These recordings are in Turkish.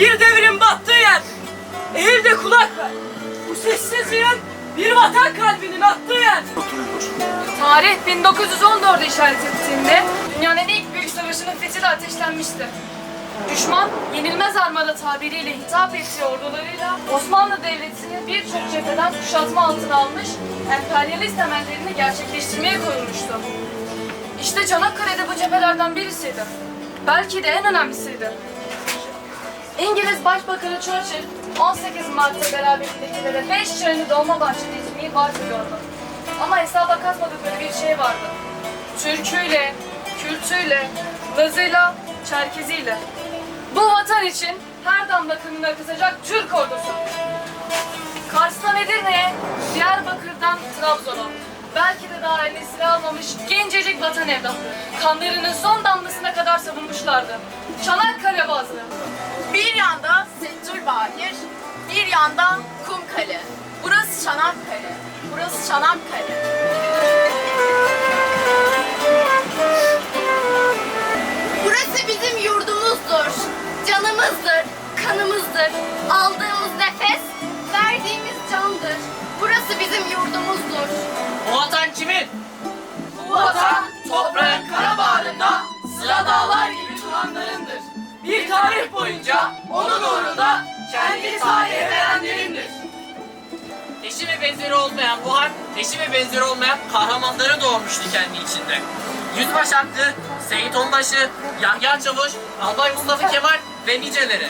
bir devrin battığı yer. Eğil de kulak ver. Bu sessizliğin bir vatan kalbinin attığı yer. Tarih 1914'e işaret ettiğinde dünyanın ilk büyük savaşının fethi de ateşlenmişti. Düşman yenilmez armada tabiriyle hitap ettiği ordularıyla Osmanlı Devleti'ni birçok cepheden kuşatma altına almış, emperyalist emellerini gerçekleştirmeye koyulmuştu. İşte Çanakkale'de bu cephelerden birisiydi. Belki de en önemlisiydi. İngiliz Başbakanı Churchill 18 Mart'ta beraberindekilere 5 çayını dolma bahçeli vaat ediyordu. Ama hesaba katmadıkları bir şey vardı. Türküyle, Kürtüyle, Lazıyla, Çerkeziyle. Bu vatan için her damla kanını akıtacak Türk ordusu. Kars'tan Edirne'ye, Diyarbakır'dan Trabzon'a. Belki de daha silah almamış gencecik vatan evlatları. Kanlarının son damlasına kadar savunmuşlardı. Çanakkale bazlı. Bir yanda Settülbahir, bir yanda Kumkale. Burası Çanakkale. Burası Çanakkale. Burası bizim yurdumuzdur. Canımızdır, kanımızdır. Aldığımız nefes, verdiğimiz candır. Burası bizim yurdumuzdur. Bu vatan kimin? Bu vatan toprağın kara bağrında sıra dağlar gibi turanlarındır. Bir tarih boyunca onun uğrunda kendi tarihe verenlerindir. Eşi ve benzeri olmayan bu harp, eşi ve benzeri olmayan kahramanları doğurmuştu kendi içinde. Yüzbaşı Hakkı, Seyit Onbaşı, Yahya Çavuş, Albay Mustafa Kemal ve niceleri.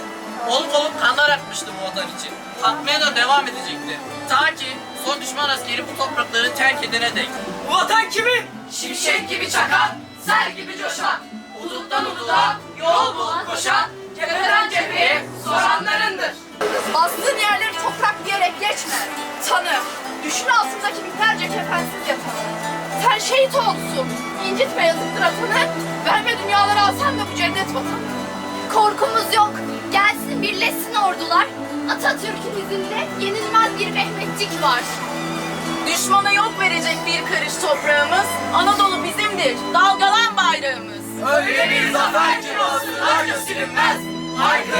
Olup olup kanlar akmıştı bu vatan için. Akmaya da devam edecekti. Ta ki son düşman askeri bu toprakları terk edene dek. Bu vatan kimin? Şimşek gibi çakan, sel gibi coşan, uduktan uduğa yol bulup koşan, cepheden cepheye soranlarındır. Bastığın yerleri toprak diyerek geçme. Tanı. Düşün altındaki binlerce kefensiz yatanı. Sen şehit olsun. İncitme yazıktır atanı. Verme dünyaları alsan da bu cennet vatanı. Gelsin birleşsin ordular. Atatürk'ün izinde yenilmez bir Mehmetçik var. Düşmana yok verecek bir karış toprağımız. Anadolu bizimdir. Dalgalan bayrağımız. Öyle bir zafer ki olsunlar silinmez. Haydi